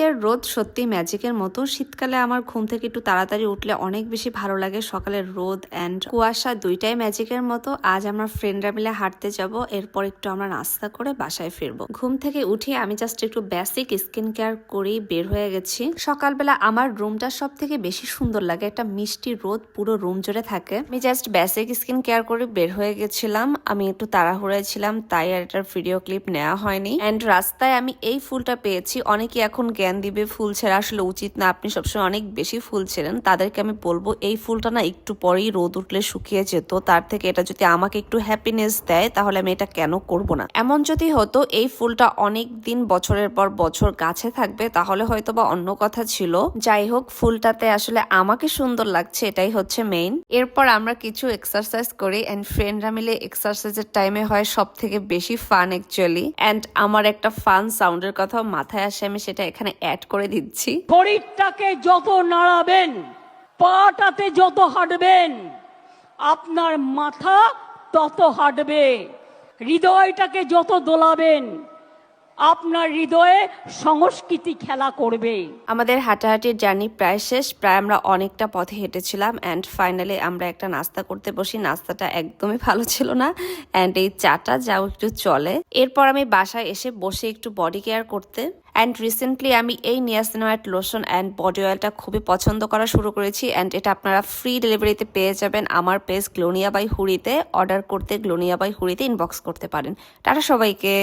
আজকের রোদ সত্যি ম্যাজিকের মতো। শীতকালে আমার ঘুম থেকে একটু তাড়াতাড়ি উঠলে অনেক বেশি ভালো লাগে। সকালের রোদ অ্যান্ড কুয়াশা দুইটাই ম্যাজিকের মতো। আজ আমরা ফ্রেন্ডরা মিলে হাঁটতে যাব, এরপর একটু আমরা নাস্তা করে বাসায় ফিরবো। ঘুম থেকে উঠে আমি জাস্ট একটু বেসিক স্কিন কেয়ার করেই বের হয়ে গেছি। সকালবেলা আমার রুমটা সব থেকে বেশি সুন্দর লাগে। একটা মিষ্টি রোদ পুরো রুম জুড়ে থাকে। আমি জাস্ট বেসিক স্কিন কেয়ার করে বের হয়ে গেছিলাম। আমি একটু তাড়াহুড়ায় ছিলাম, তাই আর এটার ভিডিও ক্লিপ নেওয়া হয়নি। অ্যান্ড রাস্তায় আমি এই ফুলটা পেয়েছি। অনেকে এখন জ্ঞান দিবে, ফুল ছেড়া আসলে উচিত না। আপনি সবসময় অনেক বেশি ফুল ছেড়েন তাদেরকে আমি বলব, এই ফুলটা না একটু পরেই রোদ উঠলে শুকিয়ে যেত, তার থেকে এটা যদি আমাকে একটু হ্যাপিনেস দেয়, তাহলে আমি এটা কেন করব না? এমন যদি হতো, এই ফুলটা অনেক দিন বছরের পর বছর গাছে থাকবে, তাহলে হয়তো বা অন্য কথা ছিল। যাই হোক, ফুলটাতে আসলে আমাকে সুন্দর লাগছে, এটাই হচ্ছে মেইন এরপর আমরা কিছু এক্সারসাইজ করি অ্যান্ড ফ্রেন্ডরা মিলে এক্সারসাইজের টাইমে হয় সব থেকে বেশি ফান অ্যাকচুয়ালি অ্যান্ড আমার একটা ফান সাউন্ডের কথাও মাথায় আসে, আমি সেটা এখানে অ্যাড করে দিচ্ছি। শরীরটাকে যত নাড়াবেন, পাটাতে যত হাঁটবেন, আপনার মাথা তত হাঁটবে, হৃদয়টাকে যত দোলাবেন আপনার হৃদয়ে সংস্কৃতি খেলা করবে। আমাদের হাঁটাহাঁটির জার্নি প্রায় শেষ, প্রায় আমরা অনেকটা পথে হেঁটেছিলাম অ্যান্ড ফাইনালি আমরা একটা নাস্তা করতে বসি। নাস্তাটা একদমই ভালো ছিল না অ্যান্ড এই চাটা যাও একটু চলে। এরপর আমি বাসায় এসে বসে একটু বডি কেয়ার করতে অ্যান্ড রিসেন্টলি আমি এই নিয়াসিনোয়েট লোশন অ্যান্ড বডি অয়েলটা খুবই পছন্দ করা শুরু করেছি অ্যান্ড এটা আপনারা ফ্রি ডেলিভারিতে পেয়ে যাবেন আমার পেজ গ্লোনিয়া বাই হুড়িতে। অর্ডার করতে গ্লোনিয়া বাই হুড়িতে ইনবক্স করতে পারেন। টাটা সবাইকে!